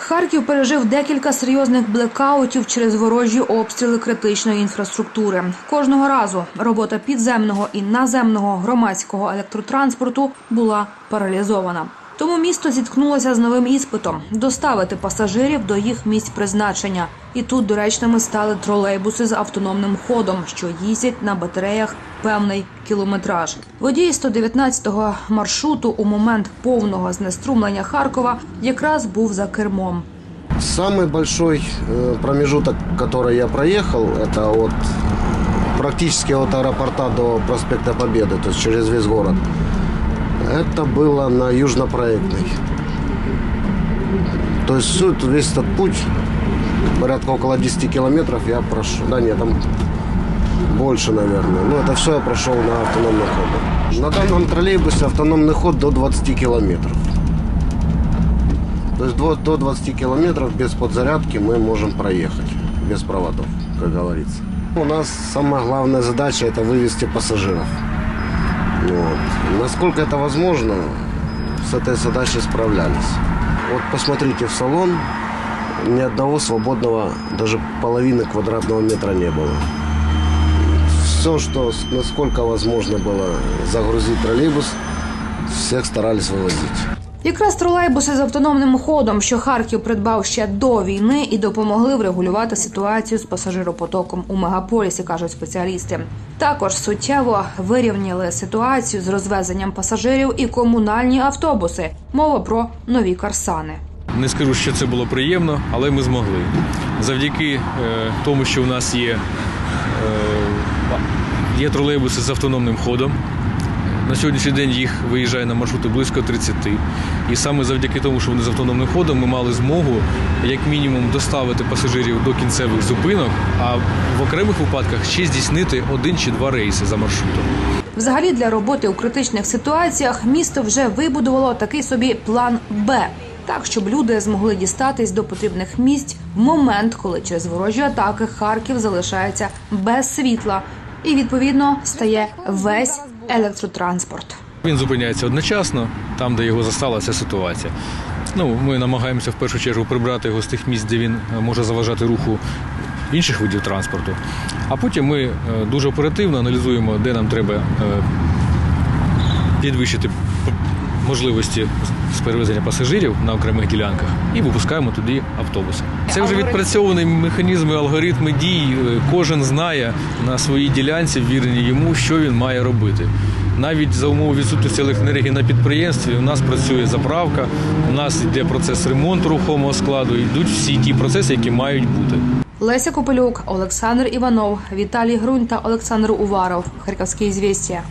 Харків пережив декілька серйозних блекаутів через ворожі обстріли критичної інфраструктури. Кожного разу робота підземного і наземного громадського електротранспорту була паралізована. Тому місто зіткнулося з новим іспитом доставити пасажирів до їх місць призначення. І тут доречними стали тролейбуси з автономним ходом, що їздять на батареях певний кілометраж. Водій 119-го маршруту у момент повного знеструмлення Харкова якраз був за кермом. Самый большой э, промежуток, который я проехал, это от практически от аэропорта до проспекта Победы, то есть через весь город. Это было на Южнопроектной. То есть эту- весь этот путь, порядка около 10 километров я прошел. Да нет, там больше, наверное. Но это все я прошел на автономном ходу. На данном троллейбусе автономный ход до 20 километров. То есть до 20 километров без подзарядки мы можем проехать, без проводов, как говорится. У нас самая главная задача это вывести пассажиров. Вот. Насколько это возможно, с этой задачей справлялись. Вот посмотрите в салон, ни одного свободного, даже половины квадратного метра не было. Все, что насколько возможно было загрузить троллейбус, всех старались вывозить. Якраз тролейбуси з автономним ходом, що Харків придбав ще до війни, і допомогли врегулювати ситуацію з пасажиропотоком у мегаполісі, кажуть спеціалісти. Також суттєво вирівняли ситуацію з розвезенням пасажирів і комунальні автобуси. Мова про нові карсани. Не скажу, що це було приємно, але ми змогли. Завдяки е, тому, що у нас є, е, є тролейбуси з автономним ходом. На сьогоднішній день їх виїжджає на маршрути близько 30. І саме завдяки тому, що вони з автономним ходом, ми мали змогу як мінімум доставити пасажирів до кінцевих зупинок, а в окремих випадках ще здійснити один чи два рейси за маршрутом. Взагалі для роботи у критичних ситуаціях місто вже вибудувало такий собі план Б. Так, щоб люди змогли дістатись до потрібних місць в момент, коли через ворожі атаки Харків залишається без світла, і відповідно стає весь електротранспорт. Він зупиняється одночасно, там, де його застала ця ситуація. Ну, ми намагаємося в першу чергу прибрати його з тих місць, де він е, може заважати руху інших видів транспорту. А потім ми е, дуже оперативно аналізуємо, де нам треба е, підвищити можливості з перевезення пасажирів на окремих ділянках і випускаємо туди автобуси. Це вже відпрацьовані механізми, алгоритми дій. Кожен знає на своїй ділянці, вірені йому, що він має робити. Навіть за умови відсутності електроенергії на підприємстві у нас працює заправка, у нас йде процес ремонту рухомого складу, йдуть всі ті процеси, які мають бути. Леся Копелюк, Олександр Іванов, Віталій Грунь та Олександр Уваров. Харківські звістя.